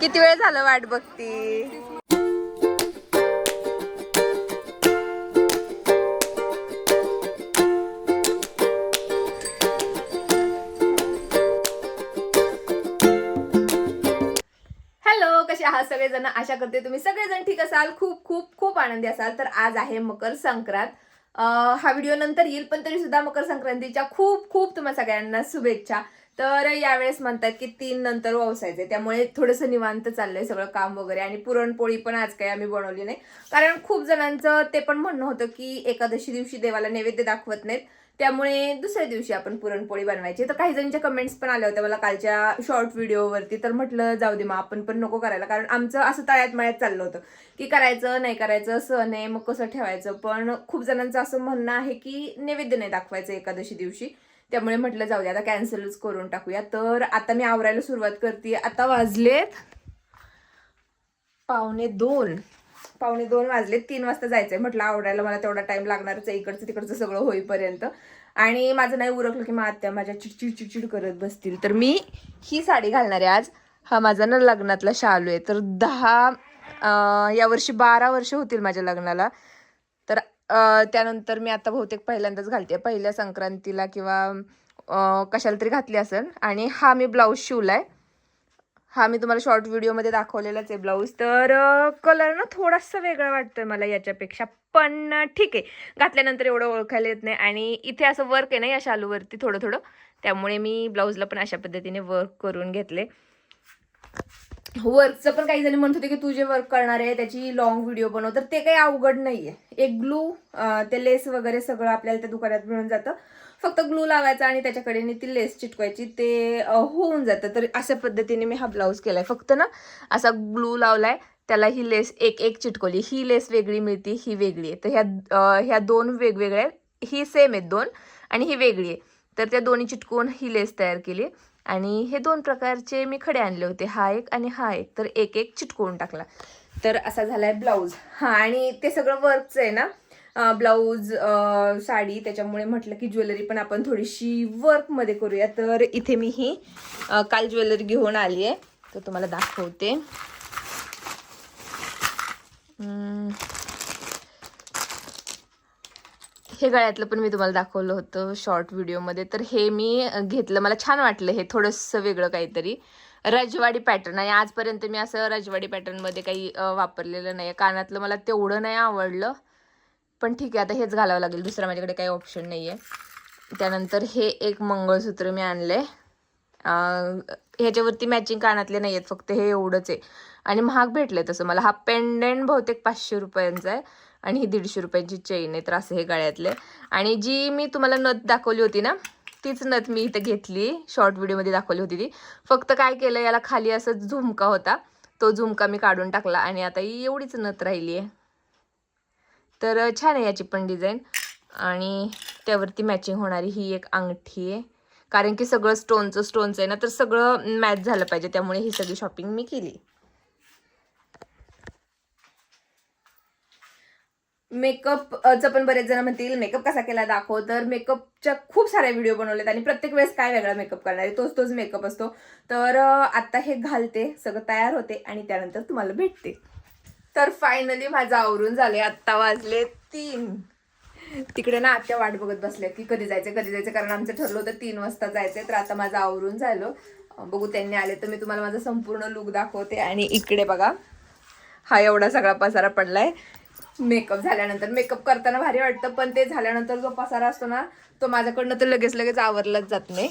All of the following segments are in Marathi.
किती वेळ झालं वाट बघती? हॅलो कसे आहात सगळेजण? आशा करते तुम्ही सगळेजण ठीक असाल. खूप खूप खूप आनंदी असाल. तर आज आहे मकर संक्रांत. हा व्हिडिओ नंतर येईल पण तरी सुद्धा मकर संक्रांतीच्या खूप खूप तुम्हा सगळ्यांना शुभेच्छा. तर यावेळेस म्हणतात की तीन नंतर व्यवसायचे त्यामुळे थोडंसं निवांत चाललंय सगळं काम वगैरे आणि पुरणपोळी पण आज काही आम्ही बनवली नाही. कारण खूप जणांचं ते पण म्हणणं होतं की एकादशी दिवशी देवाला नैवेद्य दाखवत नाहीत. त्यामुळे दुसऱ्या दिवशी आपण पुरणपोळी बनवायची. तर काही जणांच्या कमेंट्स पण आल्या होत्या. मला कालच्या शॉर्ट व्हिडिओवरती तर म्हटलं जाऊ दे मग आपण पण नको करायला. कारण आमचं असं तळ्यात मळ्यात चाललं होतं की करायचं नाही करायचं सण आहे मग कसं ठेवायचं? पण खूप जणांचं असं म्हणणं आहे की नैवेद्य नाही दाखवायचं एकादशी दिवशी. त्यामुळे म्हटलं जाऊ दे आता कॅन्सलच करून टाकूया. तर आता मी आवरायला सुरुवात करते. आता वाजलेत पावणे दोन. पावणे दोन वाजले तीन वाजता जायचंय. म्हटलं आवडायला मला तेवढा टाइम लागणारच आहे. इकडचं तिकडचं सगळं होईपर्यंत. आणि माझं नाही उरकलं की मग आत्या माझ्या चिडचिड चिडचिड करत बसतील. तर मी ही साडी घालणार आहे आज. हा माझा ना लग्नातला शालू आहे. तर दहा यावर्षी बारा वर्ष होतील माझ्या लग्नाला. त्यानंतर मी आता बहुतेक पहिल्यांदाच घालते. पहिल्या संक्रांतीला किंवा कशाला तरी घातली असेल. आणि हा मी ब्लाऊज शिवला आहे हा मी तुम्हाला शॉर्ट व्हिडिओमध्ये दाखवलेलाच आहे ब्लाऊज. तर कलर ना थोडासा वेगळा वाटतोय मला याच्यापेक्षा. पण ठीक आहे. घातल्यानंतर एवढं ओळखायला येत नाही. आणि इथे असं वर्क आहे ना या शालूवरती थोडं थोडं त्यामुळे मी ब्लाऊजला पण अशा पद्धतीने वर्क करून घेतले. वर्कचं पण काही जणी म्हणत होते की तू जे वर्क करणार आहे त्याची लॉंग व्हिडिओ बनव. तर ते काही अवघड नाही आहे एक ग्लू ते लेस वगैरे सगळं आपल्याला त्या दुकानात मिळून जातं. फक्त ग्लू लावायचा आणि त्याच्याकडे ती लेस चिटकवायची. ते होऊन जातं. तर अशा पद्धतीने मी हा ब्लाऊज केलाय. फक्त ना असा ग्लू लावलाय त्याला ही लेस एक एक चिटकवली. ही लेस वेगळी मिळते ही वेगळी आहे. तर ह्या ह्या दोन वेगवेगळ्या ही सेम आहेत दोन आणि ही वेगळी आहे. तर त्या दोन्ही चिटकून ही लेस तयार केली. आणि हे दोन प्रकारचे मी खडे आणले होते. हा एक आणि हा एक. तर एक एक चिटकवून टाकला. तर असा झालाय ब्लाऊज. हा आणि ते सगळं वर्कचं आहे ना? ब्लाऊज साडी त्याच्यामुळे म्हटलं की ज्वेलरी पण आपण थोडीशी वर्कमध्ये करूया. तर इथे मी ही काल ज्वेलरी घेऊन आली आहे तर तुम्हाला दाखवते. हे गळ्यातलं पण मी तुम्हाला दाखवलं होतं शॉर्ट व्हिडिओमध्ये तर हे मी घेतलं. मला छान वाटलं हे थोडंसं वेगळं काहीतरी. रजवाडी पॅटर्न आहे आजपर्यंत मी असं रजवाडी पॅटर्नमध्ये काही वापरलेलं नाही कानातलं मला तेवढं नाही आवडलं. पण ठीक आहे आता हेच घालावं लागेल. दुसरं माझ्याकडे काही ऑप्शन नाही आहे त्यानंतर हे एक मंगळसूत्र मी आणले ह्याच्यावरती मॅचिंग कानातले नाही आहेत फक्त हे एवढंच आहे. आणि महाग भेटले तसं. मला हा पेंडेंट बहुतेक पाचशे रुपयांचा आहे. आणि ही दीडशे रुपयांची चेन आहे तर असं हे गळ्यातले. आणि जी मी तुम्हाला नथ दाखवली होती ना तीच नथ मी इथं घेतली. शॉर्ट व्हिडिओमध्ये दाखवली होती ती. फक्त काय केलं याला खाली असं झुमका होता. तो झुमका मी काढून टाकला आणि आता ही एवढीच नथ राहिली आहे. तर छान आहे याची पण डिझाईन आणि त्यावरती मॅचिंग होणारी ही एक अंगठी आहे. कारण की सगळं स्टोनचं स्टोनचं आहे ना तर सगळं मॅच झालं पाहिजे. त्यामुळे ही सगळी शॉपिंग मी केली. मेकअपचं पण बरेच जण म्हणतील मेकअप कसा केला? दाखव. तर मेकअपच्या खूप साऱ्या व्हिडिओ बनवलेत आणि प्रत्येक वेळेस काय वेगळा मेकअप करणार आहे? तोच तोच मेकअप असतो. तर आत्ता हे घालते सगळं तयार होते आणि त्यानंतर तुम्हाला भेटते. तर फायनली माझं आवरून झाले आत्ता वाजले तीन. तिकडे ना आत्या वाट बघत बसल्या की कधी जायचं कधी जायचं कारण आमचं ठरलं होतं तीन वाजता जायचं तर आता माझं आवरून झालं. बघू त्यांनी आले तर मी तुम्हाला माझा संपूर्ण लुक दाखवते. आणि इकडे बघा हा एवढा सगळा पसारा पडलाय. मेकअप झाल्यानंतर. मेकअप करताना भारी वाटतं पण ते झाल्यानंतर जो पसारा असतो ना तो माझ्याकडनं तर लगेच लगेच आवरलाच जात नाही.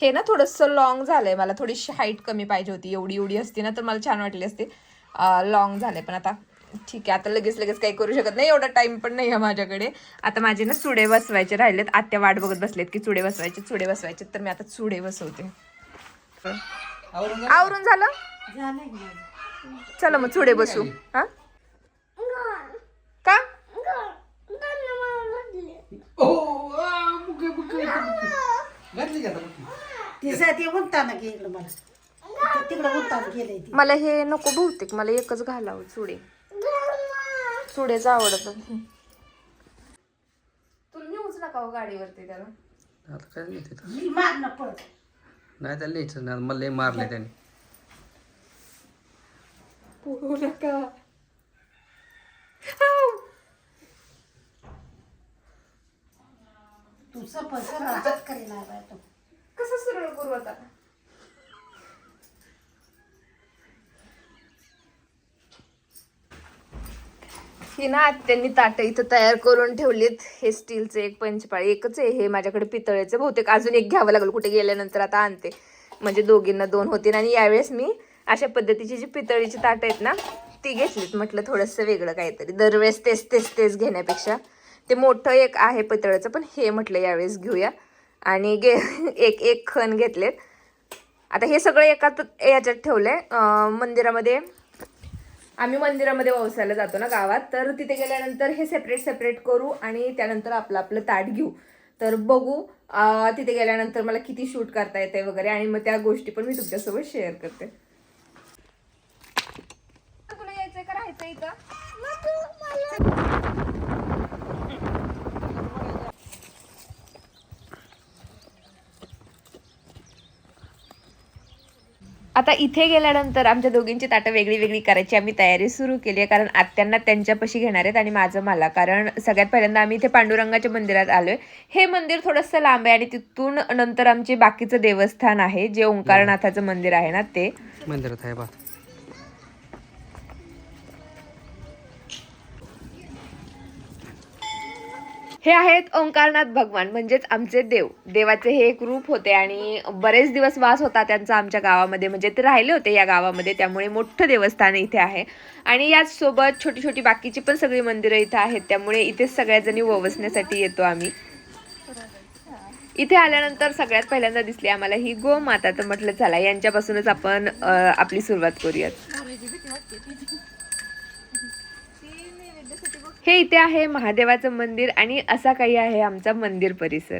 हे ना थोडंसं लॉंग झालंय. मला थोडीशी हाईट कमी पाहिजे होती. एवढी एवढी असती ना तर मला छान वाटली असते. लॉंग झालंय. पण आता ठीक आहे. आता लगेच लगेच काही करू शकत नाही. एवढा टाइम पण नाही आहे माझ्याकडे. आता माझे ना चुडे बसवायचे राहिलेत. आत्या वाट बघत बसलेत की चुडे बसवायचे चुडे बसवायचे. तर मी आता चुडे बसवते. आवरून झालं. चला मग चुडे बसू. हा का घातली का आता बुकी? तिचं ते उंटानं गेलं मला. ते तिकडं उंटानं गेलंय ती. मला हे नको बहुतेक मला एकच घालावं चुडे. चुडेच आवडत तुला नेऊच नका हो गाडीवरती त्याला. आता काय नाही तिथं ही मारणं पळत नाही त्याला लिहायचं नाही मला लय मारले त्याने. पोहू नका. तू सफर सरळ हात करी नाही बाय तो. कसं सरळ करू आता? ही ना आत्यांनी ताटं इथं तयार करून ठेवलीत. हे स्टीलचं एक पंचपाळी एकच आहे. हे माझ्याकडे पितळेचं बहुतेक अजून एक घ्यावं लागलं. कुठे गेल्यानंतर आता आणते. म्हणजे दोघींना दोन होतील आणि यावेळेस मी अशा पद्धतीची जी पितळीची ताटं आहेत ना ती घेतलीत. म्हटलं थोडंसं वेगळं काहीतरी. दरवेळेस तेच तेच तेच घेण्यापेक्षा. ते मोठं एक आहे पितळेचं पण हे म्हटलं यावेळेस घेऊया. आणि गे एक एक खण घेतलेत. आता हे सगळं एकाच याच्यात ठेवलं आहे मंदिरामध्ये आम्ही मंदिरामध्ये ववसायला जातो ना गावात. तर तिथे गेल्यानंतर हे सेपरेट सेपरेट करू आणि त्यानंतर आपलं आपलं ताट घेऊ. तर बघू तिथे गेल्यानंतर मला किती शूट करता येते वगैरे आणि मग त्या गोष्टी पण मी तुमच्यासोबत शेअर करते. तुला यायचंय का राहायचं का आता इथे गेल्यानंतर आमच्या दोघींची ताटं वेगळी वेगळी करायची आम्ही तयारी सुरू केली आहे. कारण आत्यांना त्यांच्यापाशी घेणार आहेत आणि माझं मला. कारण सगळ्यात पहिल्यांदा आम्ही इथे पांडुरंगाच्या मंदिरात आलोय. हे मंदिर थोडंसं लांब आहे आणि तिथून नंतर आमचे बाकीचं देवस्थान आहे जे ओंकारनाथाचं मंदिर आहे ना ते. मंदिरात आहे बा हे आहेत ओंकारनाथ भगवान म्हणजेच आमचे देव. देवाचे हे एक रूप होते आणि बरेच दिवस वास होता त्यांचा आमच्या गावामध्ये. म्हणजे ते राहिले होते या गावामध्ये त्यामुळे मोठं देवस्थान इथे आहे. आणि याचसोबत छोटी छोटी बाकीची पण सगळी मंदिरं इथं आहेत. त्यामुळे इथे सगळ्याजणी ववसण्यासाठी येतो आम्ही. इथे आल्यानंतर सगळ्यात पहिल्यांदा दिसली आम्हाला ही गोमाता तर म्हटलं चला यांच्यापासूनच आपण आपली सुरुवात करूयात. हे इथे आहे महादेवाचं मंदिर आणि असा काही आहे आमचा मंदिर परिसर.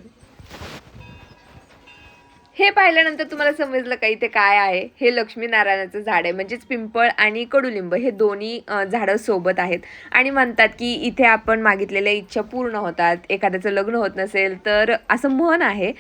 हे पाहिल्यानंतर तुम्हाला समजलं का इथे काय आहे? हे लक्ष्मीनारायणाचं झाड आहे. म्हणजेच पिंपळ आणि कडुलिंब हे दोन्ही झाडं सोबत आहेत. आणि म्हणतात की इथे आपण मागितलेल्या इच्छा पूर्ण होतात. एखाद्याचं लग्न होत नसेल तर असं म्हण आहे.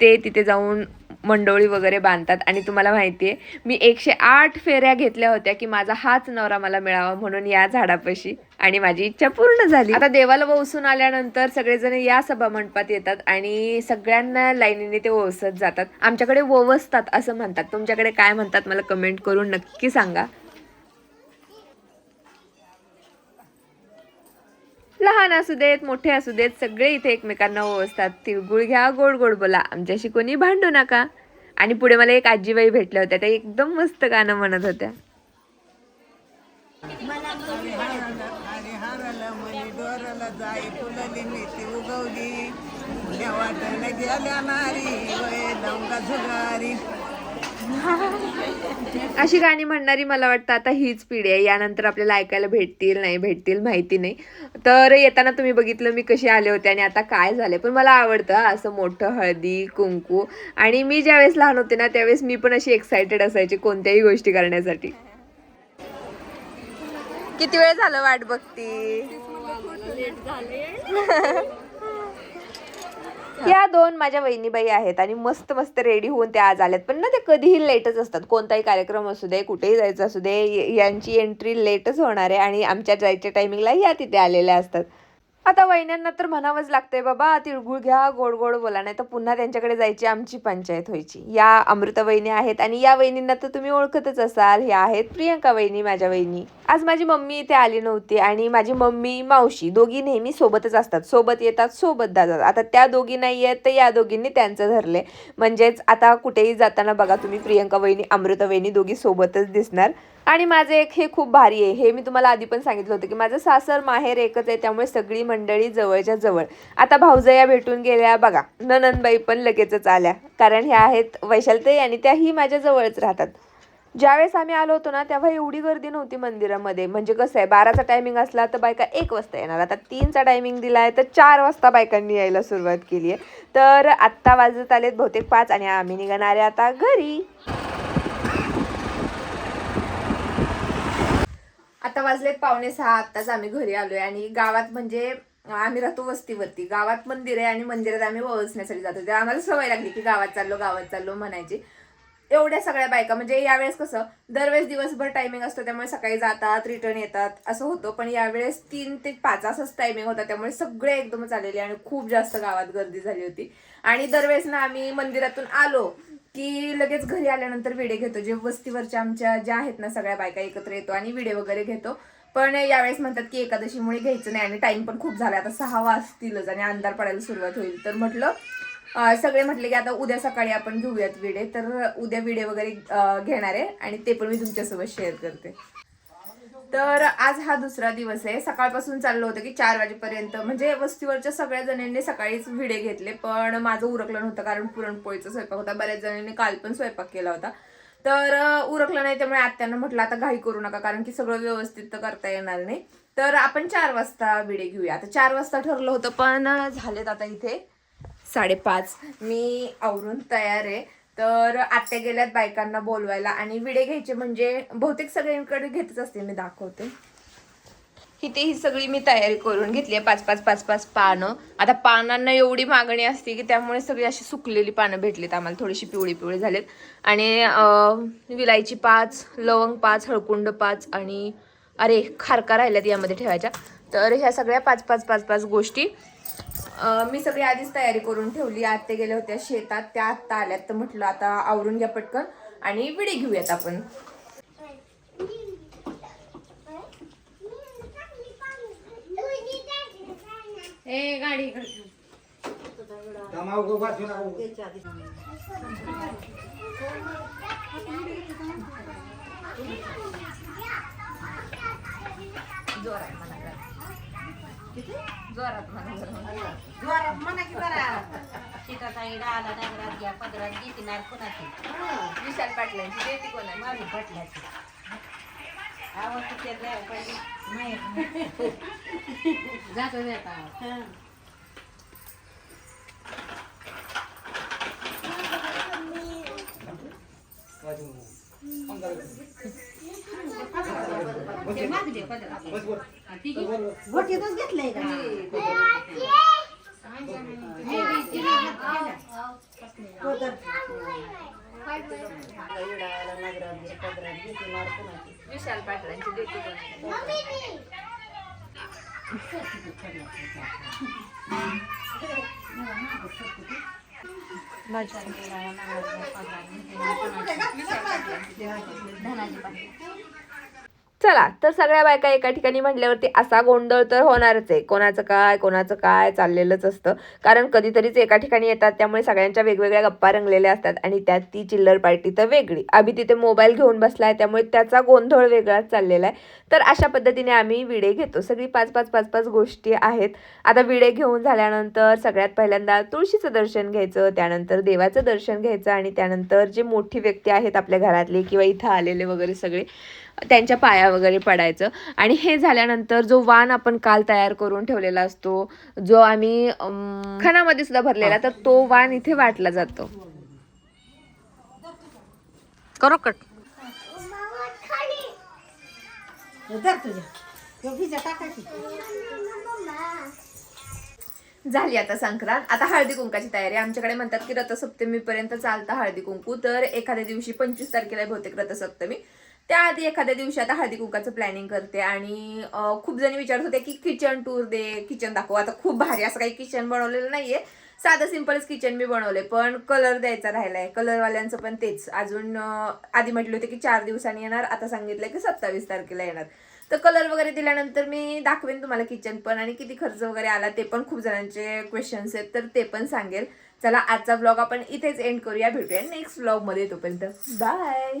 ते तिथे जाऊन मंडोळी वगैरे बांधतात. आणि तुम्हाला माहिती आहे मी एकशे आठ फेऱ्या घेतल्या होत्या की माझा हाच नवरा मला मिळावा म्हणून या झाडापाशी. आणि माझी इच्छा पूर्ण झाली. आता देवाला वसून आल्यानंतर सगळेजण या सभा मंडपात येतात आणि सगळ्यांना लाईनीने ते ओसत जातात. आमच्याकडे ओवसतात असं म्हणतात. तुमच्याकडे काय म्हणतात मला कमेंट करून नक्की सांगा. लहान असू देत मोठे असू देत सगळे इथे एकमेकांना ओवसतात तिळगुळ घ्या गोड गोड बोला. आमच्याशी कोणी भांडू नका. आणि पुढे मला एक आजीबाई भेटल्या होत्या. त्या एकदम मस्त गाणं म्हणत होत्या. जाई फुलली मेथी उगवली. फुल्या वाटायला गेल्या नारी वय डोंगा झुगारी. अशी गाणी म्हणणारी मला वाटतं आता हीच पिढी आहे. यानंतर आपल्याला ऐकायला भेटतील नाही भेटतील माहिती नाही. तर येताना तुम्ही बघितलं मी कशी आले होते आणि आता काय झाले पण मला आवडतं असं मोठं हळदी कुंकू. आणि मी ज्यावेळेस लहान होते ना त्यावेळेस मी पण अशी एक्सायटेड असायची कोणत्याही गोष्टी करण्यासाठी. किती वेळ झालं वाट बघती? या दोन माझ्या वहिनीबाई आहेत आणि मस्त मस्त रेडी होऊन त्या आज आल्यात. पण ना ते कधीही लेटच असतात. कोणताही कार्यक्रम असू दे कुठेही जायचं असू दे यांची एंट्री लेटच होणार आहे आणि आमच्या जायच्या टायमिंगला या तिथे आलेल्या असतात. आता वहिन्यांना तर म्हणावंच लागतंय बाबा तिळगुळ घ्या गोड गोड बोला नाही तर पुन्हा त्यांच्याकडे जायची आमची पंचायत व्हायची. या अमृता वहिनी आहेत आणि या वहिनींना तर तुम्ही ओळखतच असाल. ह्या आहेत प्रियंका वहिनी माझ्या वहिनी. आज माझी मम्मी इथे आली नव्हती आणि माझी मम्मी मावशी दोघी नेहमी सोबतच असतात. सोबत येतात सोबत जातात. आता त्या दोघी नाही आहेत तर या दोघींनी त्यांचं धरले. म्हणजेच आता कुठेही जाताना बघा तुम्ही प्रियंका वहिनी अमृता वहिनी दोघी सोबतच दिसणार. आणि माझं एक हे खूप भारी आहे. हे मी तुम्हाला आधी पण सांगितलं होतं की माझं सासर माहेर एकच आहे त्यामुळे सगळी मंडळी जवळच्या जवळ. आता भाऊजया भेटून गेल्या बघा ननंदबाई पण लगेचच आल्या. कारण ह्या आहेत वैशालताई आणि त्याही माझ्या जवळच राहतात. ज्यावेळेस आम्ही आलो होतो ना तेव्हा एवढी गर्दी नव्हती मंदिरामध्ये. म्हणजे कसं आहे बाराचा टायमिंग असला तर बायका एक वाजता येणार. आता तीनचा टायमिंग दिला आहे तर चार वाजता बायकांनी यायला सुरुवात केली आहे तर आत्ता वाजत आलेत बहुतेक पाच आणि आम्ही निघणार आहे आता घरी. आता वाजलेत पावणे सहा आत्ताच आम्ही घरी आलोय आणि गावात म्हणजे आम्ही राहतो वस्तीवरती. गावात मंदिर आहे आणि मंदिरात आम्ही वळसण्यासाठी जातो. तेव्हा आम्हाला सवय लागली की गावात चाललो गावात चाललो म्हणायची. एवढ्या सगळ्या बायका म्हणजे यावेळेस कसं दरवेळेस दिवसभर टायमिंग असतो त्यामुळे सकाळी जातात रिटर्न येतात असं होतं. पण यावेळेस तीन ते पाच असंच टायमिंग होता त्यामुळे सगळे एकदमच आलेले आणि खूप जास्त गावात गर्दी झाली होती. आणि दरवेळेस ना आम्ही मंदिरातून आलो की लगेच घरी आल्यानंतर विडे घेतो. जे वस्तीवरच्या आमच्या ज्या आहेत ना सगळ्या बायका एकत्र येतो आणि विडे वगैरे घेतो. पण यावेळेस म्हणतात की एकादशीमुळे घ्यायचं नाही आणि टाइम पण खूप झाला आता सहा वाजतीलच आणि अंधार पडायला सुरुवात होईल. तर म्हटलं सगळे म्हटले की आता उद्या सकाळी आपण घेऊयात विडे. तर उद्या विडे वगैरे घेणार आहे आणि ते पण मी तुमच्यासोबत शेअर करते. तर आज हा दुसरा दिवस आहे. सकाळपासून चाललं होतं की चार वाजेपर्यंत. म्हणजे वस्तीवरच्या सगळ्या जणांनी सकाळीच विडे घेतले पण माझं उरकलं नव्हतं कारण पुरणपोळीचा स्वयंपाक होता. बऱ्याच जणांनी काल पण स्वयंपाक केला होता. तर उरकलं नाही त्यामुळे आत्यानं म्हटलं आता घाई करू नका कारण की सगळं व्यवस्थित तर करता येणार नाही. तर आपण चार वाजता विडे घेऊया. आता चार वाजता ठरलं होतं पण झालेत आता इथे साडेपाच. मी आवरून तयार आहे. तर आत्या गेल्यात बायकांना बोलवायला आणि विडे घ्यायचे म्हणजे बहुतेक सगळ्यांकडे घेतच असते मी दाखवते. इथे ही सगळी मी तयारी करून घेतली आहे पाच पाच पाच पाच पानं. आता पानांना एवढी मागणी असते की त्यामुळे सगळी अशी सुकलेली पानं भेटलीत आम्हाला थोडीशी पिवळी पिवळी झालीत. आणि विलायची पाच लवंग पाच हळकुंड पाच आणि अरे खारका राहिल्यात यामध्ये ठेवायच्या. तर ह्या सगळ्या पाच पाच पाच पाच गोष्टी मी सगळी आधीच तयारी करून ठेवली. आत्ते गेल्या होत्या शेतात त्या आत्ता आल्यात. तर म्हटलं आता आवरून घ्या पटकन आणि विडी घेऊयात आपण. म्हणा. जरा. किती? जोरात म्हणा. जरा. जोरात म्हणा की जरा. सीताताई आला नगरात घ्या पदरात घेते नाही कुणाची विशाल पाटलांची देती कोणाची? माझी पटल्याची आवाज तिथे नाही जातो जाता घेते नाही कुणाची विशाल पाटलांची धनाजी पाटील चला तर सगळ्या बायका एका ठिकाणी म्हटल्यावरती असा गोंधळ तर होणारच आहे. कोणाचं काय कोणाचं काय चाललेलंच असतं. कारण कधीतरीच एका ठिकाणी येतात त्यामुळे सगळ्यांच्या वेगवेगळ्या गप्पा रंगलेल्या असतात आणि त्यात ती चिल्लर पार्टी तर वेगळी. आम्ही तिथे मोबाईल घेऊन बसला आहे त्यामुळे त्याचा गोंधळ वेगळाच चाललेला आहे. तर अशा पद्धतीने आम्ही विडे घेतो. सगळी पाच पाच पाच पाच गोष्टी आहेत. आता विडे घेऊन झाल्यानंतर सगळ्यात पहिल्यांदा तुळशीचं दर्शन घ्यायचं त्यानंतर देवाचं दर्शन घ्यायचं आणि त्यानंतर जे मोठी व्यक्ती आहेत आपल्या घरातले किंवा इथं आलेले वगैरे सगळे त्यांच्या पाया वगैरे पडायचं. आणि हे झाल्यानंतर जो वाण आपण काल तयार करून ठेवलेला असतो जो आम्ही खणामध्ये सुद्धा भरलेला तर तो वाण इथे वाटला जातो. करो कट. धर तुझ्या. ह्यो भिजा टाकायची. झाली आता संक्रांत. आता हळदी कुंकाची तयारी. आमच्याकडे म्हणतात की रथसप्तमी पर्यंत चालतं हळदी कुंकू. तर एखाद्या दिवशी पंचवीस तारखेला बहुतेक रथसप्तमी. त्याआधी एखाद्या दिवशी आता हळदी कुंकाचं प्लॅनिंग करते आणि खूप जणी विचारत होते की किचन टूर दे किचन दाखव. आता खूप भारी असं काही किचन बनवलेलं नाहीये. साधं सिम्पलच किचन मी बनवले पण कलर द्यायचा राहिलाय. कलरवाल्यांचं पण तेच. अजून आधी म्हटले होते की चार दिवसांनी येणार आता सांगितलंय की सत्तावीस तारखेला येणार. तर कलर वगैरे दिल्यानंतर मी दाखवेन तुम्हाला किचन पण आणि किती खर्च वगैरे आला ते पण खूप जणांचे क्वेश्चन्स आहेत तर ते पण सांगेल. चला आजचा ब्लॉग आपण इथेच एंड करूया. भेटूया नेक्स्ट ब्लॉगमध्ये तोपर्यंत. बाय